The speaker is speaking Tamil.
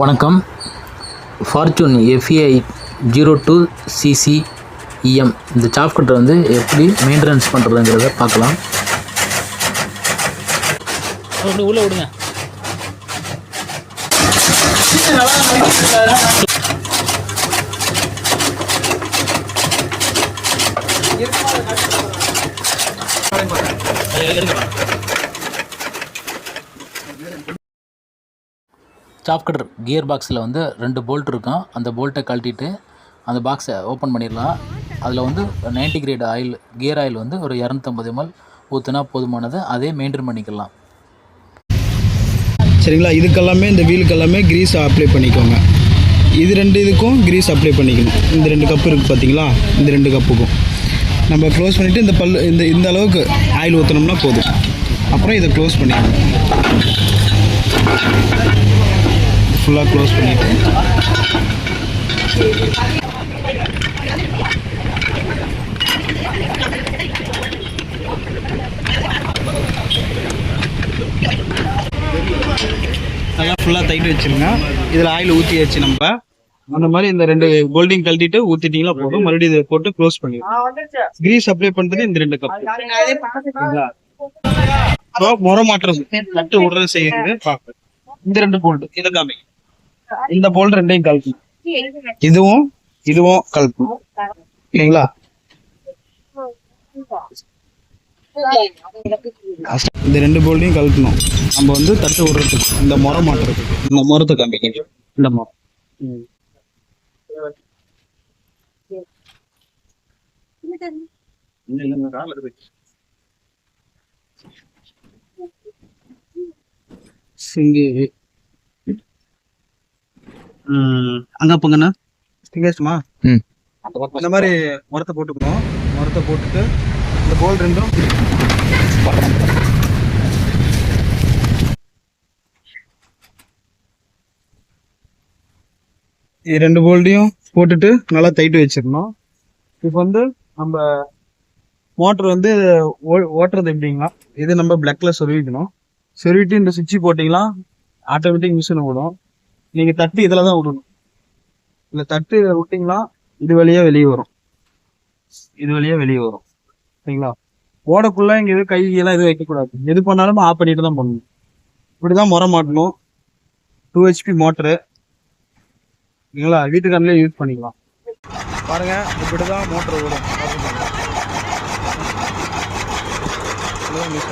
வணக்கம். Fortune FEI zero two CC EM இந்த சாப் கட்டர் வந்து எப்படி மெயின்டெனன்ஸ் பண்ணுறதுங்கிறத பார்க்கலாம். அப்படி உள்ளே விடுங்க. சாப் கட்டர் கியர் பாக்ஸில் வந்து ரெண்டு போல்ட் இருக்கும். அந்த போல்ட்டை கழட்டிட்டு அந்த பாக்ஸை ஓப்பன் பண்ணிடலாம். அதில் வந்து 90 கிரேட் ஆயில் கியர் ஆயில் வந்து ஒரு இரநூத்தம்பது எம்எல் ஊற்றுனா போதுமானது. அதே மெயின்டைன் பண்ணிக்கலாம். சரிங்களா? இதுக்கெல்லாமே இந்த வீலுக்கு எல்லாமே கிரீஸ் அப்ளை பண்ணிக்கோங்க. இது ரெண்டு இதுக்கும் கிரீஸ் அப்ளை பண்ணிக்கணும். இந்த ரெண்டு கப்பு இருக்குது பார்த்தீங்களா? இந்த ரெண்டு கப்புக்கும் நம்ம க்ளோஸ் பண்ணிவிட்டு இந்த பல் இந்த இந்த அளவுக்கு ஆயில் ஊற்றினோம்னா போதும். அப்புறம் இதை க்ளோஸ் பண்ணிக்கணும் ஃபுல்லாக க்ளோஸ் பண்ணிவிட்டு நல்லா ஃபுல்லாக தைட்டு வச்சிருங்க. இதில் ஆயில் ஊற்றி வச்சு நம்ம. அந்த மாதிரி இந்த ரெண்டு கோல்டிங் கழட்டிட்டு ஊற்றிட்டீங்களா போதும். மறுபடியும் இதை போட்டு க்ளோஸ் பண்ணிடுங்க. கிரீஸ் அப்ளை பண்ணுறது இந்த ரெண்டு கப் முறை மாட்டுறது நட்டு விடுறது செய்யுது பார்ப்பேன் இந்த ரெண்டு போல்ட் இதை காமி இந்த போல்ட் ரெண்டையும் கழட்டணும் இதுவும் இதுவும் கழட்டணும் ஓகேங்களா இந்த ரெண்டு போல்ட்டையும் கழட்டணும். நம்ம வந்து தட்டு விடுறதுக்கு இந்த முறை மாட்டுறதுக்கு. இந்த முறத்தை காமிக்க இந்த முறை. சிங்கி. அங்க போங்கண்ணா. சிங்கேஷ்மா ம். இந்த மாதிரி முறத்தை போட்டுக்கணும் முறத்தை போட்டுட்டு இந்த போல் ரெண்டும் இது ரெண்டு போல்டையும் போட்டுட்டு நல்லா டைட்டு வச்சிடணும். இப்போ வந்து நம்ம மோட்டர் வந்து ஓ- ஓட்டுறது எப்படிங்களா? இது நம்ம பிளக்ல சொருவிக்கணும் சொருவிட்டு இந்த சுவிட்ச் போட்டிங்களா ஆட்டோமேட்டிக் மிஷின் விடும் நீங்க தட்டு இதில் தான் விடணும். இல்லை தட்டு விட்டிங்களா இது வழியா வெளியே வரும். இது வழியா வெளியே வரும். சரிங்களா? ஓடக்குள்ள இங்க எதுவும் கை எல்லாம் எதுவும் வைக்கக்கூடாது. எது பண்ணாலும் ஆஃப் பண்ணிட்டு தான் பண்ணணும். இப்படிதான் முறை மாட்டணும். டூ ஹெச்பி மோட்டரு சரிங்களா? வீட்டுக்காரங்களே யூஸ் பண்ணிக்கலாம். பாருங்க இப்படிதான் மோட்டர் ஓடும். பார்த்துக்கோங்க. யூஸ்